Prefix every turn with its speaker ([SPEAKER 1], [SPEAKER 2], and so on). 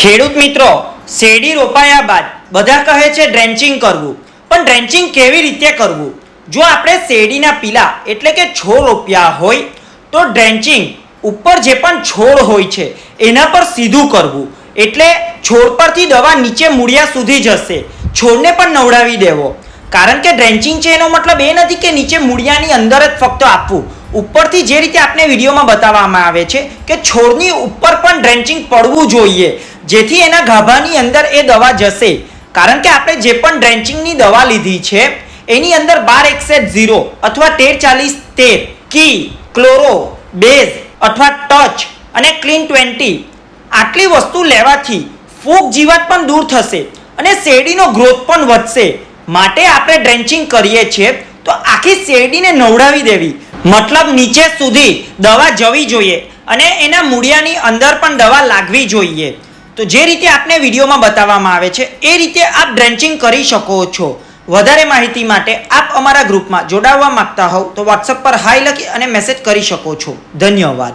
[SPEAKER 1] ખેડૂત મિત્રો, શેરડી રોપાયા બાદ બધા કહે છે ડ્રેન્ચિંગ કરવું. પણ ડ્રેન્ચિંગ કેવી રીતે કરવું? જો આપણે શેરડીના પીલા એટલે કે છોડ રોપ્યા હોય, તો ડ્રેન્ચિંગ ઉપર જે પણ છોડ હોય છે, એના પર સીધું કરવું. એટલે છોડ પરથી દવા નીચે મૂળિયા સુધી જશે. છોડને પણ નવડાવી દેવો. કારણ કે ડ્રેન્ચિંગ છે એનો મતલબ એ નથી કે નીચે મૂળિયાની અંદર જ ફક્ત આપવું. ઉપરથી જે રીતે આપણે વિડીયોમાં બતાવવામાં આવે છે કે છોડની ઉપર પણ ડ્રેન્ચિંગ પડવું જોઈએ, જેથી એના ગાભાની અંદર એ દવા જશે. કારણ કે આપણે જે પણ ડ્રેન્ચિંગની દવા લીધી છે, એની અંદર બાર એકસેટ ઝીરો અથવા તેર ચાલીસ તેર, કી, ક્લોરો, બેઝ અથવા ટચ અને ક્લીન ટ્વેન્ટી આટલી વસ્તુ લેવાથી ફૂગ જીવાત પણ દૂર થશે અને શેરડીનો ગ્રોથ પણ વધશે. માટે આપણે ડ્રેન્ચિંગ કરીએ છીએ તો આખી શેરડીને નવડાવી દેવી. મતલબ નીચે સુધી દવા જવી જોઈએ અને એના મૂળિયાની અંદર પણ દવા લાગવી જોઈએ. તો જે રીતે આપને વિડીયોમાં બતાવવામાં આવે છે, એ રીતે આપ ડ્રેન્ચિંગ કરી શકો છો. વધારે માહિતી માટે આપ અમારા ગ્રુપમાં જોડાવવા માંગતા હોવ તો વોટ્સઅપ પર હાઈ લખી અને મેસેજ કરી શકો છો. ધન્યવાદ.